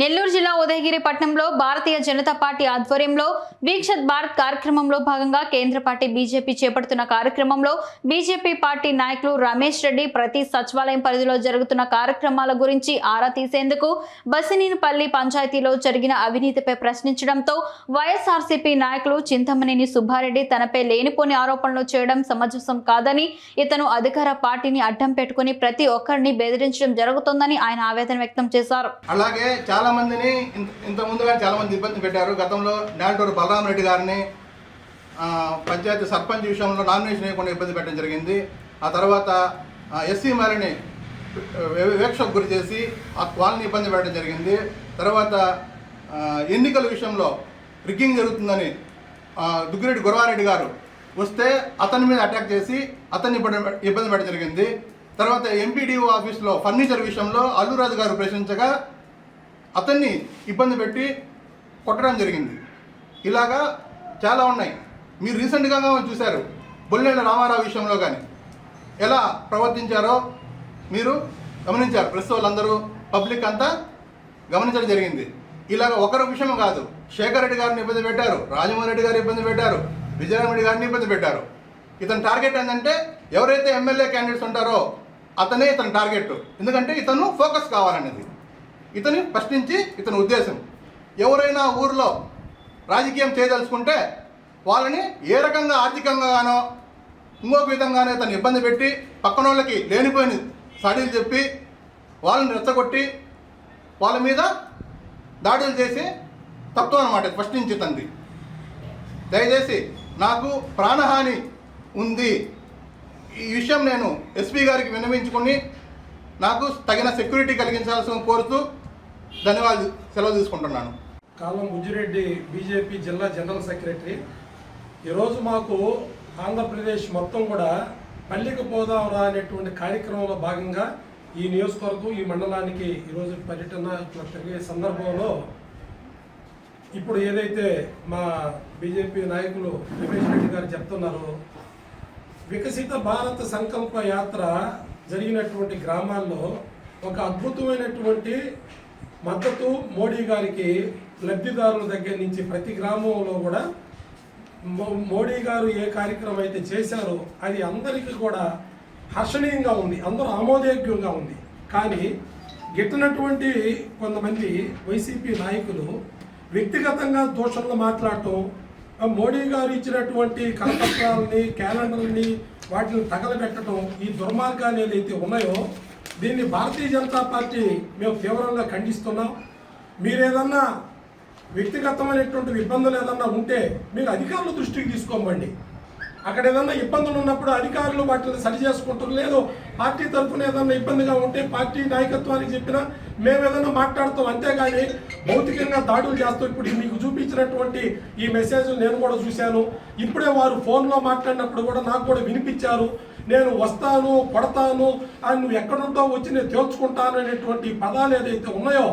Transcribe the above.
నెల్లూరు జిల్లా ఉదయగిరి పట్టణంలో భారతీయ జనతా పార్టీ ఆధ్వర్యంలో వీక్షత్ భారత్ కార్యక్రమంలో భాగంగా కేంద్ర పార్టీ బీజేపీ చేపడుతున్న కార్యక్రమంలో బీజేపీ పార్టీ నాయకులు రమేష్ రెడ్డి ప్రతి సచివాలయం పరిధిలో జరుగుతున్న కార్యక్రమాల గురించి ఆరా తీసేందుకు బసినేనిపల్లి పంచాయతీలో జరిగిన అవినీతిపై ప్రశ్నించడంతో వైఎస్ఆర్సీపీ నాయకులు చింతమనేని సుబ్బారెడ్డి తనపై లేనిపోని ఆరోపణలు చేయడం సమంజసం కాదని ఇతను అధికార పార్టీని అడ్డం పెట్టుకుని ప్రతి ఒక్కరిని బెదిరించడం జరుగుతోందని ఆయన ఆవేదన వ్యక్తం చేశారు. అలాగే చాలా మందిని ఇంత ఇంత ముందుగా చాలా మంది ఇబ్బంది పెట్టారు. గతంలో డాక్టర్ బలరాం రెడ్డి గారిని పంచాయతీ సర్పంచ్ విషయంలో నామినేషన్ వేయకుండా ఇబ్బంది పెట్టడం జరిగింది. ఆ తర్వాత ఎస్సీ మరిని వివక్షకు గురి చేసి ఆ వాళ్ళని ఇబ్బంది పెట్టడం జరిగింది. తర్వాత ఎన్నికల విషయంలో రిగ్గింగ్ జరుగుతుందని దుగ్గిరెడ్డి గురవారెడ్డి గారు వస్తే అతని మీద అటాక్ చేసి అతన్ని ఇబ్బంది ఇబ్బంది పెట్టడం జరిగింది. తర్వాత ఎంపీడీఓ ఆఫీస్లో ఫర్నిచర్ విషయంలో అల్లురాజు గారు ప్రశ్నించగా అతన్ని ఇబ్బంది పెట్టి కొట్టడం జరిగింది. ఇలాగా చాలా ఉన్నాయి. మీరు రీసెంట్గా చూశారు. బొల్లెళ్ళ రామారావు విషయంలో కానీ ఎలా ప్రవర్తించారో మీరు గమనించారు. ప్రెస్ వాళ్ళందరూ పబ్లిక్ అంతా గమనించడం జరిగింది. ఇలాగ ఒకరి విషయం కాదు. శేఖర్ రెడ్డి గారిని ఇబ్బంది పెట్టారు. రాజమోహన్ రెడ్డి గారిని ఇబ్బంది పెట్టారు. విజయరామరెడ్డి గారిని ఇబ్బంది పెట్టారు. ఇతని టార్గెట్ ఏంటంటే ఎవరైతే ఎమ్మెల్యే క్యాండిడేట్స్ ఉంటారో అతనే ఇతని టార్గెట్. ఎందుకంటే ఇతను ఫోకస్ కావాలనేది. ఇతని ప్రశ్నించి ఇతని ఉద్దేశం. ఎవరైనా ఊరిలో రాజకీయం చేయదలుచుకుంటే వాళ్ళని ఏ రకంగా ఆర్థికంగానో ఇంకొక విధంగానే తను ఇబ్బంది పెట్టి పక్కన వాళ్ళకి లేనిపోయిన సడీలు చెప్పి వాళ్ళని రెచ్చగొట్టి వాళ్ళ మీద దాడులు చేసి తత్వం అనమాట ప్రశ్నించి తంది దయచేసి నాకు ప్రాణహాని ఉంది. ఈ విషయం నేను ఎస్పీ గారికి విన్నవించుకుని నాకు తగిన సెక్యూరిటీ కలిగించాల్సిన కోరుతూ ధన్యవాదాలు సెలవు తీసుకుంటున్నాను. కాలం ముజ్జిరెడ్డి బీజేపీ జిల్లా జనరల్ సెక్రటరీ. ఈరోజు మాకు ఆంధ్రప్రదేశ్ మొత్తం కూడా పల్లికి పోదాంరా అనేటువంటి కార్యక్రమంలో భాగంగా ఈ నియోజకవర్గం ఈ మండలానికి ఈరోజు పర్యటన ఇట్లా తిరిగే సందర్భంలో ఇప్పుడు ఏదైతే మా బీజేపీ నాయకులు రమేష్ రెడ్డి గారు చెప్తున్నారో వికసిత భారత సంకల్ప యాత్ర జరిగినటువంటి గ్రామాల్లో ఒక అద్భుతమైనటువంటి మద్దతు మోడీ గారికి లబ్ధిదారుల దగ్గర నుంచి ప్రతి గ్రామంలో కూడా మోడీ గారు ఏ కార్యక్రమం అయితే చేశారో అది అందరికీ కూడా హర్షణీయంగా ఉంది. అందరూ ఆమోదయోగ్యంగా ఉంది. కానీ గిట్టనటువంటి కొంతమంది వైసీపీ నాయకులు వ్యక్తిగతంగా దోషంలో మాట్లాడటం మోడీ గారు ఇచ్చినటువంటి కరపత్రాలని క్యాలెండర్ని వాటిని తగలబెట్టడం ఈ దుర్మార్గాలు ఏదైతే ఉన్నాయో దీన్ని భారతీయ జనతా పార్టీ మేము తీవ్రంగా ఖండిస్తున్నాం. మీరేదన్నా వ్యక్తిగతమైనటువంటి ఇబ్బందులు ఏదన్నా ఉంటే మీరు అధికారుల దృష్టికి తీసుకోమండి. అక్కడ ఏదన్నా ఇబ్బందులు ఉన్నప్పుడు అధికారులు వాటిని సరి చేసుకుంటారు. లేదు పార్టీ తరఫున ఏదన్నా ఇబ్బందిగా ఉంటే పార్టీ నాయకత్వానికి చెప్పినా మేము ఏదన్నా మాట్లాడుతాం. అంతేగాని భౌతికంగా దాడులు చేస్తాం ఇప్పుడు మీకు చూపించినటువంటి ఈ మెసేజ్ నేను కూడా చూశాను. ఇప్పుడే వారు ఫోన్లో మాట్లాడినప్పుడు కూడా నాకు కూడా వినిపించారు. నేను వస్తాను కొడతాను అని నువ్వు ఎక్కడుంటావు వచ్చి నేను తేల్చుకుంటాను అనేటువంటి పదాలు ఏదైతే ఉన్నాయో